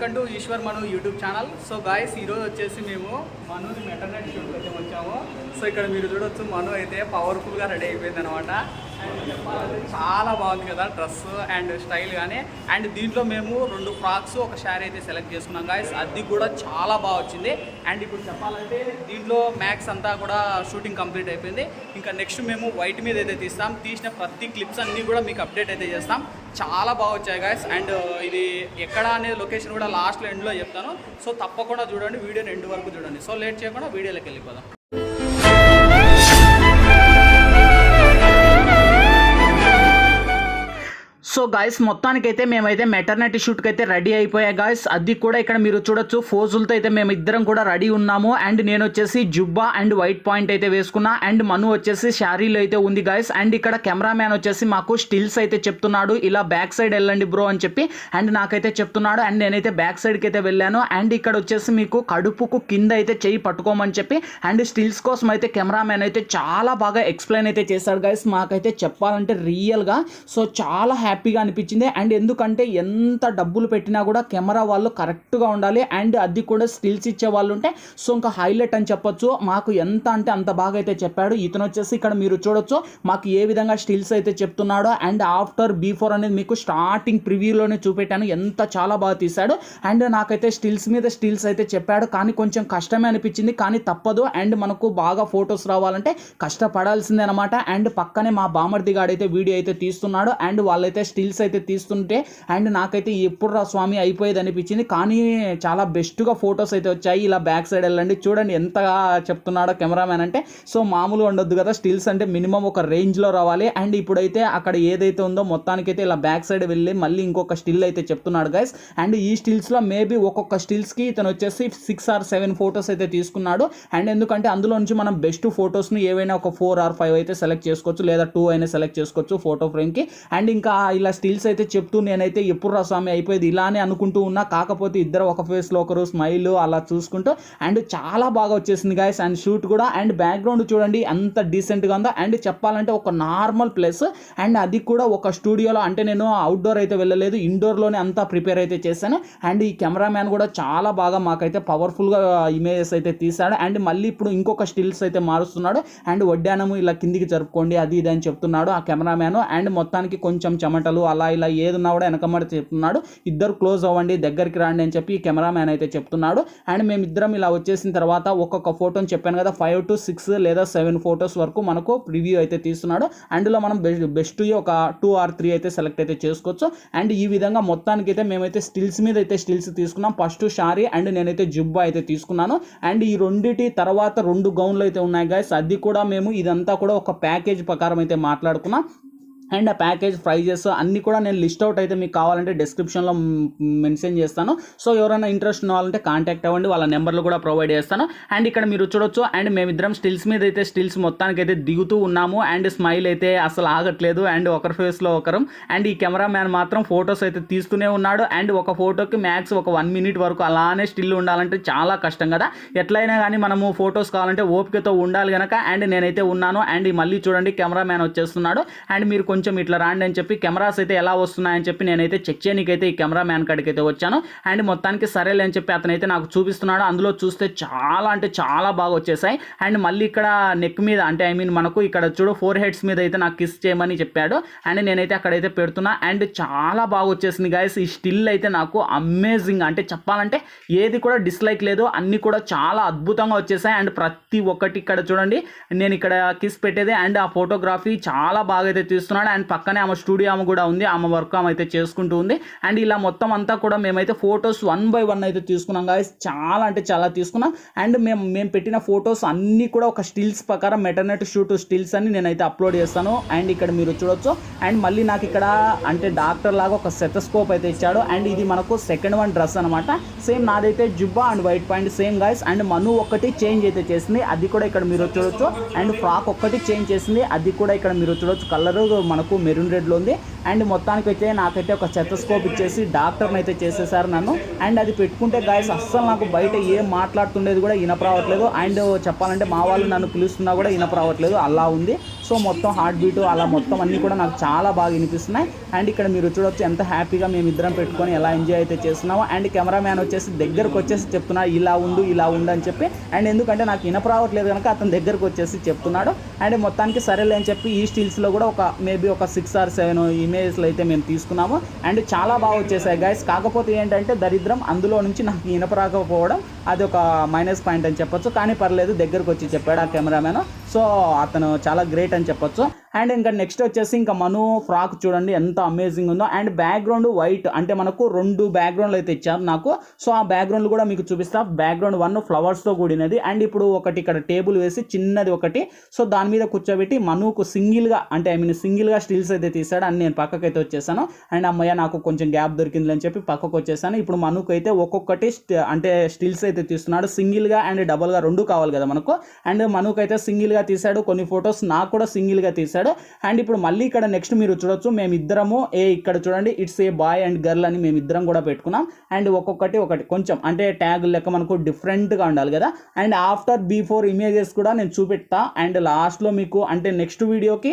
Welcome to Eshwar Manu YouTube channel. So guys ఈరోజు వచ్చేసి మేము మనుని మెటర్నెట్ షూట్కి అయితే వచ్చాము. సో ఇక్కడ మీరు చూడొచ్చు మను అయితే పవర్ఫుల్గా రెడీ అయిపోయింది అనమాట చాలా బాగుంది కదా డ్రెస్ అండ్ స్టైల్ కానీ అండ్ దీంట్లో మేము రెండు ఫ్రాక్స్ ఒక శారీ అయితే సెలెక్ట్ చేసుకున్నాం గాయస్. అది కూడా చాలా బాగా వచ్చింది. అండ్ ఇప్పుడు చెప్పాలంటే దీంట్లో మ్యాక్స్ అంతా కూడా షూటింగ్ కంప్లీట్ అయిపోయింది. ఇంకా నెక్స్ట్ మేము వైట్ మీద అయితే తీస్తాం. తీసిన ప్రతి క్లిప్స్ అన్నీ కూడా మీకు అప్డేట్ అయితే చేస్తాం. చాలా బాగా వచ్చాయి గాయస్. అండ్ ఇది ఎక్కడ అనేది లొకేషన్ కూడా లాస్ట్లో ఎండ్లో చెప్తాను. సో తప్పకుండా చూడండి. వీడియోని ఎండ్ వరకు చూడండి. సో లేట్ చేయకుండా వీడియోలోకి వెళ్ళిపోదాం. సో గాయస్ మొత్తానికైతే మేమైతే మెటర్నిటీ షూట్కి అయితే రెడీ అయిపోయా గాయస్ అది కూడా ఇక్కడ మీరు చూడొచ్చు. ఫోజులతో అయితే మేము ఇద్దరం కూడా రెడీ ఉన్నాము. అండ్ నేను వచ్చేసి జుబ్బా అండ్ వైట్ పాయింట్ అయితే వేసుకున్నా. అండ్ మను వచ్చేసి శారీలో అయితే ఉంది గాయస్ అండ్ ఇక్కడ కెమెరామ్యాన్ వచ్చేసి మాకు స్టిల్స్ అయితే చెప్తున్నాడు. ఇలా బ్యాక్ సైడ్ వెళ్ళండి బ్రో అని చెప్పి. అండ్ నాకైతే చెప్తున్నాడు. అండ్ నేనైతే బ్యాక్ సైడ్కి అయితే వెళ్ళాను. అండ్ ఇక్కడ వచ్చేసి మీకు కడుపుకు కింద అయితే చెయ్యి పట్టుకోమని చెప్పి. అండ్ స్టిల్స్ కోసం అయితే కెమెరామ్యాన్ అయితే చాలా బాగా ఎక్స్ప్లెయిన్ అయితే చేశాడు గైస్ మాకైతే చెప్పాలంటే రియల్గా సో చాలా హ్యాపీ హ్యాపీగా అనిపించింది. అండ్ ఎందుకంటే ఎంత డబ్బులు పెట్టినా కూడా కెమెరా వాళ్ళు కరెక్ట్గా ఉండాలి. అండ్ అది కూడా స్టిల్స్ ఇచ్చే వాళ్ళు ఉంటే సో ఇంకా హైలైట్ అని చెప్పొచ్చు. మాకు ఎంత అంటే అంత బాగా అయితే చెప్పాడు. ఇతను వచ్చేసి ఇక్కడ మీరు చూడొచ్చు. మాకు ఏ విధంగా స్టిల్స్ అయితే చెప్తున్నాడో అండ్ ఆఫ్టర్ బిఫోర్ అనేది మీకు స్టార్టింగ్ ప్రివ్యూలోనే చూపెట్టాను. ఎంత చాలా బాగా తీశాడు. అండ్ నాకైతే స్టిల్స్ మీద స్టిల్స్ అయితే చెప్పాడు. కానీ కొంచెం కష్టమే అనిపించింది. కానీ తప్పదు. అండ్ మనకు బాగా ఫొటోస్ రావాలంటే కష్టపడాల్సిందే అనమాట అండ్ పక్కనే మా బామర్ది గాడైతే వీడియో అయితే తీస్తున్నాడు. అండ్ వాళ్ళైతే స్టిల్స్ అయితే తీస్తుంటే అండ్ నాకైతే ఎప్పుడు రా స్వామి అయిపోయేది అనిపించింది. కానీ చాలా బెస్ట్గా ఫొటోస్ అయితే వచ్చాయి. ఇలా బ్యాక్ సైడ్ వెళ్ళండి. చూడండి ఎంతగా చెప్తున్నాడో కెమెరామ్యాన్ అంటే. సో మామూలు ఉండొద్దు కదా స్టిల్స్ అంటే మినిమం ఒక రేంజ్లో రావాలి. అండ్ ఇప్పుడైతే అక్కడ ఏదైతే ఉందో మొత్తానికైతే ఇలా బ్యాక్ సైడ్ వెళ్ళి మళ్ళీ ఇంకొక స్టిల్ అయితే చెప్తున్నాడు గైస్ అండ్ ఈ స్టిల్స్లో మేబీ ఒక్కొక్క స్టిల్స్కి ఇతను వచ్చేసి సిక్స్ ఆర్ సెవెన్ ఫొటోస్ అయితే తీసుకున్నాడు. అండ్ ఎందుకంటే అందులో నుంచి మనం బెస్ట్ ఫొటోస్ని ఏవైనా ఒక ఫోర్ ఆర్ ఫైవ్ అయితే సెలెక్ట్ చేసుకోవచ్చు. లేదా టూ అయినా సెలెక్ట్ చేసుకోవచ్చు ఫోటో ఫ్రేమ్కి. అండ్ ఇంకా ఇలా స్టిల్స్ అయితే చెప్తూ నేనైతే ఎప్పుడు రా స్వామి అయిపోయింది ఇలానే అనుకుంటూ ఉన్నా. కాకపోతే ఇద్దరు ఒక ఫేస్లో ఒకరు స్మైల్ అలా చూసుకుంటూ అండ్ చాలా బాగా వచ్చేసింది గాయస్ అండ్ షూట్ కూడా. అండ్ బ్యాక్గ్రౌండ్ చూడండి ఎంత డీసెంట్గా ఉందో. అండ్ చెప్పాలంటే ఒక నార్మల్ ప్లేస్ అండ్ అది కూడా ఒక స్టూడియోలో అంటే నేను అవుట్డోర్ అయితే వెళ్ళలేదు. ఇండోర్లోనే అంతా ప్రిపేర్ అయితే చేశాను. అండ్ ఈ కెమెరామ్యాన్ కూడా చాలా బాగా మాకైతే పవర్ఫుల్గా ఇమేజెస్ అయితే తీశాడు. అండ్ మళ్ళీ ఇప్పుడు ఇంకొక స్టిల్స్ అయితే మారుస్తున్నాడు. అండ్ వడ్డానము ఇలా కిందికి జరుపుకోండి అది ఇది అని చెప్తున్నాడు ఆ కెమెరామ్యాన్ అండ్ మొత్తానికి కొంచెం మాటలు అలా ఇలా ఏదున్నా కూడా వెనకమ్మడి చెప్తున్నాడు. ఇద్దరు క్లోజ్ అవ్వండి దగ్గరికి రండి అని చెప్పి కెమెరామ్యాన్ అయితే చెప్తున్నాడు. అండ్ మేమిద్దరం ఇలా వచ్చేసిన తర్వాత ఒక్కొక్క ఫోటోని చెప్పాను కదా ఫైవ్ టు సిక్స్ లేదా సెవెన్ ఫొటోస్ వరకు మనకు రివ్యూ అయితే తీస్తున్నాడు. అందులో మనం బెస్ట్ బెస్ట్ ఒక టూ ఆర్ త్రీ అయితే సెలెక్ట్ అయితే చేసుకోవచ్చు. అండ్ ఈ విధంగా మొత్తానికి అయితే మేమైతే స్టిల్స్ మీద అయితే స్టిల్స్ తీసుకున్నాం. ఫస్ట్ షారీ అండ్ నేనైతే జుబ్బా అయితే తీసుకున్నాను. అండ్ ఈ రెండిటి తర్వాత రెండు గౌన్లు అయితే ఉన్నాయి గాయస్ అది కూడా మేము ఇదంతా కూడా ఒక ప్యాకేజ్ ప్రకారం అయితే మాట్లాడుకున్నాం. అండ్ ఆ ప్యాకేజ్ ప్రైజెస్ అన్నీ కూడా నేను లిస్ట్ అవుట్ అయితే మీకు కావాలంటే డిస్క్రిప్షన్లో మెన్షన్ చేస్తాను. సో ఎవరైనా ఇంట్రెస్ట్ ఉన్నవాలంటే కాంటాక్ట్ అవ్వండి. వాళ్ళ నెంబర్లు కూడా ప్రొవైడ్ చేస్తాను. అండ్ ఇక్కడ మీరు చూడొచ్చు అండ్ మేమిద్దరం స్టిల్స్ మీద అయితే స్టిల్స్ మొత్తానికి అయితే దిగుతూ ఉన్నాము. అండ్ స్మైల్ అయితే అసలు ఆగట్లేదు. అండ్ ఒకరి ఫేస్లో ఒకరు. అండ్ ఈ కెమెరా మ్యాన్ మాత్రం ఫొటోస్ అయితే తీస్తూనే ఉన్నాడు. అండ్ ఒక ఫోటోకి మ్యాక్స్ ఒక వన్ మినిట్ వరకు అలానే స్టిల్ ఉండాలంటే చాలా కష్టం కదా. ఎట్లయినా కానీ మనము ఫొటోస్ కావాలంటే ఓపికతో ఉండాలి కనుక అండ్ నేనైతే ఉన్నాను. అండ్ మళ్ళీ చూడండి కెమెరా మ్యాన్ వచ్చేస్తున్నాడు. అండ్ మీరు కొంచెం కొంచెం ఇట్లా రాండి అని చెప్పి కెమెరాస్ అయితే ఎలా వస్తున్నాయని చెప్పి నేనైతే చెక్ చేయనికైతే ఈ కెమెరా మ్యాన్ కాడికి అయితే వచ్చాను. అండ్ మొత్తానికి సరేలే అని చెప్పి అతనైతే నాకు చూపిస్తున్నాడు. అందులో చూస్తే చాలా అంటే చాలా బాగా వచ్చేసాయి. అండ్ మళ్ళీ ఇక్కడ నెక్ మీద అంటే ఐ మీన్ మనకు ఇక్కడ చూడు ఫోర్ హెడ్స్ మీద అయితే నాకు కిస్ చేయమని చెప్పాడు. అండ్ నేనైతే అక్కడైతే పెడుతున్నా. అండ్ చాలా బాగా వచ్చేసింది గాయస్ ఈ స్టిల్ అయితే నాకు అమేజింగ్ అంటే చెప్పాలంటే ఏది కూడా డిస్లైక్ లేదు. అన్నీ కూడా చాలా అద్భుతంగా వచ్చేసాయి. అండ్ ప్రతి ఒక్కటి ఇక్కడ చూడండి. నేను ఇక్కడ కిస్ పెట్టేది. అండ్ ఆ ఫోటోగ్రఫీ చాలా బాగా అయితే తీస్తున్నాడు. అండ్ పక్కనే ఆమె స్టూడియో ఆమె కూడా ఉంది. ఆమె వర్క్ ఆమె అయితే చేసుకుంటూ ఉంది. అండ్ ఇలా మొత్తం అంతా కూడా మేమైతే ఫొటోస్ వన్ బై వన్ అయితే తీసుకున్నాం గాయస్ చాలా అంటే చాలా తీసుకున్నాం. అండ్ మేము మేము పెట్టిన ఫొటోస్ అన్నీ కూడా ఒక స్టిల్స్ ప్రకారం మెటర్నెట్ షూట్ స్టిల్స్ అని నేనైతే అప్లోడ్ చేస్తాను. అండ్ ఇక్కడ మీరు చూడొచ్చు. అండ్ మళ్ళీ నాకు ఇక్కడ అంటే డాక్టర్ లాగా ఒక సెటస్కోప్ అయితే ఇచ్చాడు. అండ్ ఇది మనకు సెకండ్ వన్ డ్రెస్ అనమాట సేమ్ నాదైతే జుబ్బా and white pant same guys and Manu ఒక్కటి చేంజ్ అయితే చేసింది. అది కూడా ఇక్కడ మీరు చూడొచ్చు. అండ్ ఫ్రాక్ ఒక్కటి చేంజ్ చేసింది. అది కూడా ఇక్కడ మీరు చూడొచ్చు. కలర్ మనకు మెరూన్ రెడ్లో ఉంది. అండ్ మొత్తానికి అయితే నాకైతే ఒక చెత్తస్కోప్ ఇచ్చేసి డాక్టర్ని అయితే చేసేసారు నన్ను. అండ్ అది పెట్టుకుంటే గాయస్ అస్సలు నాకు బయట ఏం మాట్లాడుతుండేది కూడా ఇనపరావట్లేదు అండ్ చెప్పాలంటే మా వాళ్ళు నన్ను పిలుస్తున్నా కూడా ఇనపరావట్లేదు అలా ఉంది. సో మొత్తం హార్ట్ బీట్ అలా మొత్తం అన్నీ కూడా నాకు చాలా బాగా వినిపిస్తున్నాయి. అండ్ ఇక్కడ మీరు చూడొచ్చు ఎంత హ్యాపీగా మేము ఇద్దరం పెట్టుకొని ఎలా ఎంజాయ్ అయితే చేస్తున్నామో. అండ్ కెమెరామ్యాన్ వచ్చేసి దగ్గరకు వచ్చేసి చెప్తున్నా ఇలా ఉండు ఇలా ఉండు అని చెప్పి. అండ్ ఎందుకంటే నాకు వినపరావట్లేదు కనుక అతని దగ్గరకు వచ్చేసి చెప్తున్నాడు. అండ్ మొత్తానికి సరేలే అని చెప్పి ఈ స్టిల్స్లో కూడా ఒక మేబీ ఒక సిక్స్ ఆర్ సెవెన్ ఇమేజ్లు అయితే మేము తీసుకున్నాము. అండ్ చాలా బాగా వచ్చేసాయి గైస్ కాకపోతే ఏంటంటే దరిద్రం అందులో నుంచి నాకు ఇనప రాకపోవడం అది ఒక మైనస్ పాయింట్ అని చెప్పొచ్చు. కానీ పర్లేదు దగ్గరకు వచ్చి చెప్పాడు ఆ కెమెరామెన్ సో అతను చాలా గ్రేట్ అని చెప్పొచ్చు. అండ్ ఇంకా నెక్స్ట్ వచ్చేసి ఇంకా మను ఫ్రాక్ చూడండి ఎంత అమేజింగ్ ఉందో. అండ్ బ్యాక్గ్రౌండ్ వైట్ అంటే మనకు రెండు బ్యాక్గ్రౌండ్లు అయితే ఇచ్చారు నాకు. సో ఆ బ్యాక్గ్రౌండ్ కూడా మీకు చూపిస్తా. బ్యాక్గ్రౌండ్ వన్ ఫ్లవర్స్తో కూడినది. అండ్ ఇప్పుడు ఒకటి ఇక్కడ టేబుల్ వేసి చిన్నది ఒకటి. సో దాని మీద కూర్చోబెట్టి మనుకు సింగిల్గా అంటే ఐ మీన్ సింగిల్గా స్టిల్స్ అయితే తీసాడు అని నేను పక్కకైతే వచ్చేసాను. అండ్ అమ్మయ్య నాకు కొంచెం గ్యాప్ దొరికింది అని చెప్పి పక్కకు వచ్చేసాను. ఇప్పుడు మనుకు అయితే ఒక్కొక్కటి అంటే స్టిల్స్ అయితే తీస్తున్నాడు. సింగిల్గా అండ్ డబల్గా రెండు కావాలి కదా మనకు. అండ్ మనుకు అయితే సింగిల్గా తీసాడు కొన్ని ఫొటోస్ నాకు కూడా సింగిల్గా చేశాడు. అండ్ ఇప్పుడు మళ్ళీ ఇక్కడ నెక్స్ట్ మీరు చూడొచ్చు మేమిద్దరము ఏ ఇక్కడ చూడండి it's a boy and girl అని మేమిద్దరం కూడా పెట్టుకున్నాం. అండ్ ఒక్కొక్కటి ఒకటి కొంచెం అంటే ట్యాగ్ లెక్క మనకు డిఫరెంట్గా ఉండాలి కదా. అండ్ ఆఫ్టర్ బిఫోర్ ఇమేజెస్ కూడా నేను చూపెట్టా అండ్ లాస్ట్లో మీకు అంటే నెక్స్ట్ వీడియోకి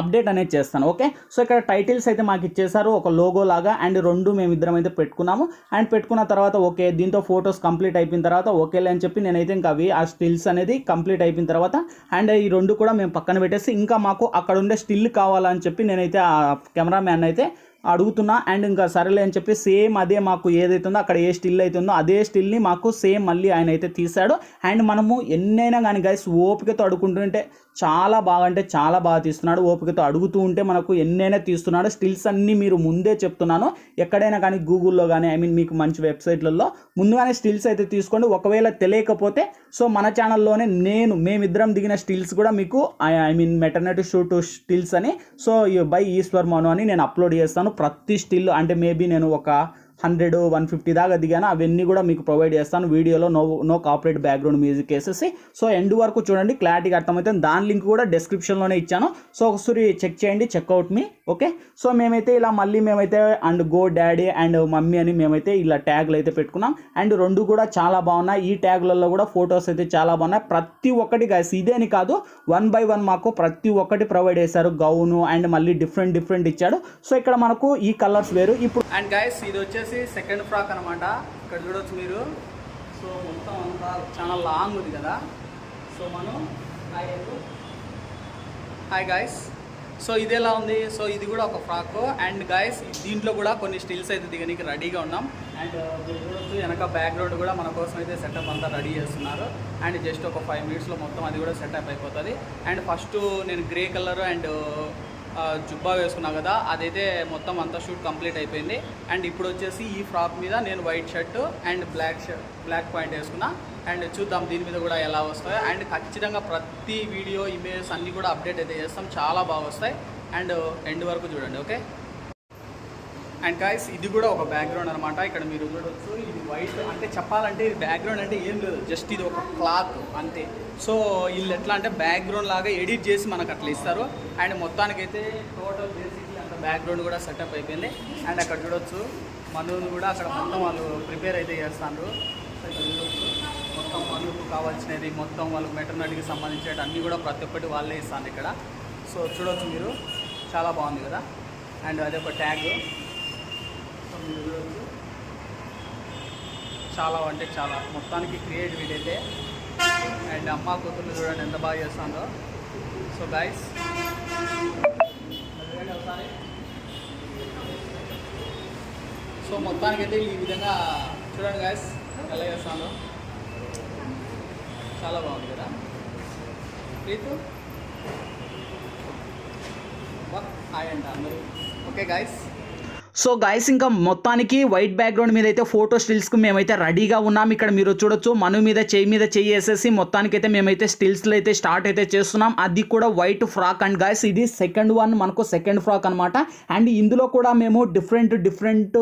అప్డేట్ అనేది చేస్తాను ఓకే? సో ఇక్కడ టైటిల్స్ అయితే మాకు ఇచ్చేసారు ఒక లోగో లాగా అండ్ రెండు మేము ఇద్దరం అయితే పెట్టుకున్నాము. అండ్ పెట్టుకున్న తర్వాత ఓకే దీంతో ఫొటోస్ కంప్లీట్ అయిపోయిన తర్వాత ఓకేలే అని చెప్పి నేనైతే ఇంకా అవి ఆ స్టిల్స్ అనేది కంప్లీట్ అయిపోయిన తర్వాత అండ్ ఈ రెండు కూడా మేము పక్కన పెట్టేసి ఇంకా మాకు అక్కడ ఉండే స్టిల్ కావాలని చెప్పి నేనైతే ఆ కెమెరామ్యాన్ అయితే అడుగుతున్నా అండ్ ఇంకా సరేలే అని చెప్పి సేమ్ అదే మాకు ఏదైతుందో అక్కడ ఏ స్టిల్ అవుతుందో అదే స్టిల్ని మాకు సేమ్ మళ్ళీ ఆయన అయితే తీశాడు. అండ్ మనము ఎన్నైనా కానీ గైస్ ఓపికతో అడుగుతుంటే చాలా బాగా అంటే చాలా బాగా తీస్తున్నాడు. ఓపికతో అడుగుతూ ఉంటే మనకు ఎన్నైనా తీస్తున్నాడు. స్టిల్స్ అన్నీ మీరు ముందే చెప్తున్నాను. ఎక్కడైనా కానీ గూగుల్లో కానీ ఐ మీన్ మీకు మంచి వెబ్సైట్లలో ముందుగానే స్టిల్స్ అయితే తీసుకోండి. ఒకవేళ తెలియకపోతే సో మన ఛానల్లోనే నేను మేమిద్దరం దిగిన స్టిల్స్ కూడా మీకు I mean maternity shoot stills అని సో బై ఈశ్వర్ మను అని నేను అప్లోడ్ చేస్తాను. ప్రతి స్టిల్ అంటే మేబీ నేను ఒక హండ్రెడ్ వన్ ఫిఫ్టీ దాకా దిగాను. అవన్నీ కూడా మీకు ప్రొవైడ్ చేస్తాను. వీడియోలో no no copyright background music వేసేసి. సో ఎండ్ వరకు చూడండి క్లారిటీగా అర్థమవుతుంది. దాని లింక్ కూడా డిస్క్రిప్షన్లోనే ఇచ్చాను. సో ఒకసారి చెక్ చేయండి చెక్అవుట్ మీ ఓకే సో మేమైతే ఇలా మళ్ళీ మేమైతే and go daddy and mummy అని మేమైతే ఇలా ట్యాగ్లు అయితే పెట్టుకున్నాం. అండ్ రెండు కూడా చాలా బాగున్నాయి. ఈ ట్యాగ్లలో కూడా ఫొటోస్ అయితే చాలా బాగున్నాయి. ప్రతి ఒక్కటి గైస్ ఇదేని కాదు. వన్ బై వన్ మాకు ప్రతి ఒక్కటి ప్రొవైడ్ చేశారు. గౌను అండ్ మళ్ళీ డిఫరెంట్ డిఫరెంట్ ఇచ్చాడు. సో ఇక్కడ మనకు ఈ కలర్స్ వేరు. ఇప్పుడు అండ్ గైస్ ఇది వచ్చేసి సెకండ్ ఫ్రాక్ అనమాట ఇక్కడ చూడొచ్చు మీరు. సో మొత్తం అంతా చాలా లాంగ్ ఉంది కదా. సో మనం హాయ్ గాయస్ సో ఇది ఎలా ఉంది? సో ఇది కూడా ఒక ఫ్రాక్ అండ్ గాయస్ దీంట్లో కూడా కొన్ని స్టిల్స్ అయితే దిగడానికి రెడీగా ఉన్నాం. అండ్ uh, చూడొచ్చు వెనక బ్యాక్గ్రౌండ్ కూడా మన కోసం అయితే సెటప్ అంతా రెడీ చేస్తున్నారు. అండ్ జస్ట్ ఒక ఫైవ్ మినిట్స్లో మొత్తం అది కూడా సెటప్ అయిపోతుంది. అండ్ ఫస్ట్ నేను గ్రే కలర్ అండ్ జుబ్బా వేసుకున్నా కదా అదైతే మొత్తం అంతా షూట్ కంప్లీట్ అయిపోయింది. అండ్ ఇప్పుడు వచ్చేసి ఈ ఫ్రాక్ మీద నేను white shirt and black shirt black pant వేసుకున్నా. అండ్ చూద్దాం దీని మీద కూడా ఎలా వస్తాయో. అండ్ ఖచ్చితంగా ప్రతి వీడియో ఇమేజెస్ అన్నీ కూడా అప్డేట్ అయితే చేస్తాం. చాలా బాగా వస్తాయి. అండ్ ఎండ్ వరకు చూడండి ఓకే? అండ్ గాయస్ ఇది కూడా ఒక బ్యాక్గ్రౌండ్ అనమాట ఇక్కడ మీరు చూడవచ్చు ఇది వైట్ అంటే చెప్పాలంటే ఇది బ్యాక్గ్రౌండ్ అంటే ఏం లేదు. జస్ట్ ఇది ఒక క్లాత్ అంతే. సో వీళ్ళు ఎట్లా అంటే బ్యాక్గ్రౌండ్ లాగా ఎడిట్ చేసి మనకు అట్లా ఇస్తారు. అండ్ మొత్తానికైతే టోటల్ బేసిక్లీ అంత బ్యాక్గ్రౌండ్ కూడా సెటప్ అయిపోయింది. అండ్ అక్కడ చూడొచ్చు మనువును కూడా అక్కడ మొత్తం వాళ్ళు ప్రిపేర్ అయితే చేస్తారు మొత్తం మనుకు కావాల్సినది మొత్తం వాళ్ళకి మెటర్నటీకి సంబంధించిన అన్నీ కూడా ప్రతి ఒక్కటి వాళ్ళే ఇస్తాను ఇక్కడ. సో చూడొచ్చు మీరు. చాలా బాగుంది కదా. అండ్ అదే ఒక ట్యాగ్ సో మీరు చూడొచ్చు. చాలా అంటే చాలా. మొత్తానికి క్రియేట్ అయితే అండ్ అమ్మ కూతుర్లు చూడండి ఎంత బాగా చేస్తుందో. సో గైస్ సో మొత్తానికి అయితే ఈ విధంగా చూడండి గాయస్ ఎలా చేస్తాను చాలా బాగుంది కదా. ప్రీతు? హాయ్ అంట అందరూ. ఓకే గాయస్ సో గాయస్ ఇంకా మొత్తానికి వైట్ బ్యాక్గ్రౌండ్ మీద అయితే ఫోటో స్టిల్స్కి మేమైతే రెడీగా ఉన్నాం. ఇక్కడ మీరు చూడొచ్చు మను మీద చేయి మీద చేయి వేసేసి మొత్తానికి అయితే మేమైతే స్టిల్స్లో అయితే స్టార్ట్ అయితే చేస్తున్నాం. అది కూడా వైట్ ఫ్రాక్ అండ్ గాయస్ ఇది సెకండ్ వన్ మనకు సెకండ్ ఫ్రాక్ అనమాట అండ్ ఇందులో కూడా మేము డిఫరెంట్ డిఫరెంట్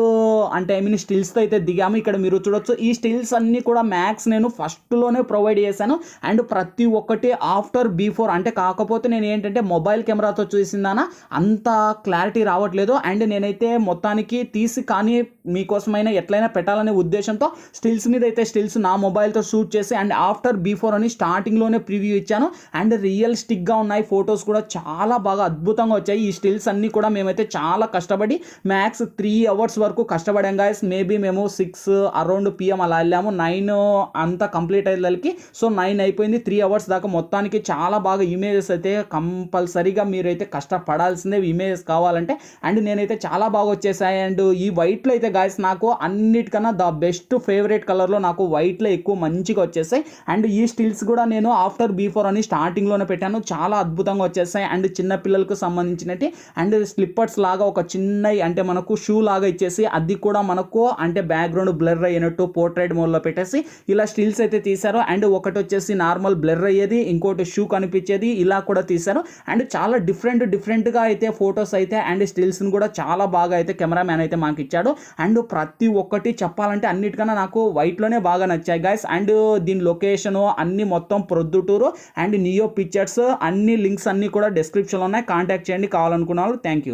అంటే ఐ మీన్ స్టిల్స్తో అయితే దిగాము. ఇక్కడ మీరు చూడొచ్చు ఈ స్టిల్స్ అన్నీ కూడా మ్యాక్స్ నేను ఫస్ట్లోనే ప్రొవైడ్ చేశాను. అండ్ ప్రతి ఒక్కటి ఆఫ్టర్ బిఫోర్ అంటే కాకపోతే నేను ఏంటంటే మొబైల్ కెమెరాతో చూసిందానా అంత క్లారిటీ రావట్లేదు. అండ్ నేనైతే మొత్తం మొత్తానికి తీసి కానీ మీకోసమైనా ఎట్లయినా పెట్టాలనే ఉద్దేశంతో స్టిల్స్ మీద అయితే స్టిల్స్ నా మొబైల్తో షూట్ చేసి అండ్ ఆఫ్టర్ బిఫోర్ అని స్టార్టింగ్లోనే ప్రివ్యూ ఇచ్చాను. అండ్ రియలిస్టిక్గా ఉన్నాయి ఫొటోస్ కూడా చాలా బాగా అద్భుతంగా వచ్చాయి. ఈ స్టిల్స్ అన్నీ కూడా మేమైతే చాలా కష్టపడి మ్యాక్స్ త్రీ అవర్స్ వరకు కష్టపడాం గాయస్ మేబీ మేము సిక్స్ అరౌండ్ పిఎం అలా వెళ్ళాము. నైన్ అంతా కంప్లీట్ అయ్యేదానికి సో నైన్ అయిపోయింది. త్రీ అవర్స్ దాకా మొత్తానికి చాలా బాగా ఇమేజెస్ అయితే కంపల్సరీగా మీరైతే కష్టపడాల్సిందే ఇమేజెస్ కావాలంటే. అండ్ నేనైతే చాలా బాగా వచ్చేసాయి అండ్ ఈ వైట్లో అయితే గాయస్ నాకు అన్నిటికన్నా ద బెస్ట్ ఫేవరెట్ కలర్లో నాకు వైట్లో ఎక్కువ మంచిగా వచ్చేసాయి. అండ్ ఈ స్టిల్స్ కూడా నేను ఆఫ్టర్ బిఫోర్ అని స్టార్టింగ్లోనే పెట్టాను. చాలా అద్భుతంగా వచ్చేసాయి. అండ్ చిన్న పిల్లలకు సంబంధించినట్టు అండ్ స్లిప్పర్స్ లాగా ఒక చిన్న అంటే మనకు షూ లాగా ఇచ్చేసి అది కూడా మనకు అంటే బ్యాక్గ్రౌండ్ బ్లర్ అయినట్టు పోర్ట్రైట్ మోడ్లో పెట్టేసి ఇలా స్టిల్స్ అయితే తీశారు. అండ్ ఒకటి వచ్చేసి నార్మల్ బ్లర్ అయ్యేది ఇంకోటి షూ కనిపించేది ఇలా కూడా తీశారు. అండ్ చాలా డిఫరెంట్ డిఫరెంట్గా అయితే ఫొటోస్ అయితే అండ్ స్టిల్స్ని కూడా చాలా బాగా అయితే కెమెరామ్యాన్ అయితే మాకు ఇచ్చాడు. అండ్ ప్రతి ఒక్కటి చెప్పాలంటే అన్నిటికన్నా నాకు వైట్లోనే బాగా నచ్చాయి గైస్ అండ్ దీని లొకేషను అన్ని మొత్తం ప్రొద్దుటూరు. అండ్ నియో పిక్చర్స్ అన్ని లింక్స్ అన్ని కూడా డిస్క్రిప్షన్లో ఉన్నాయి కాంటాక్ట్ చేయండి. కావాలనుకున్న వాళ్ళు థ్యాంక్ యూ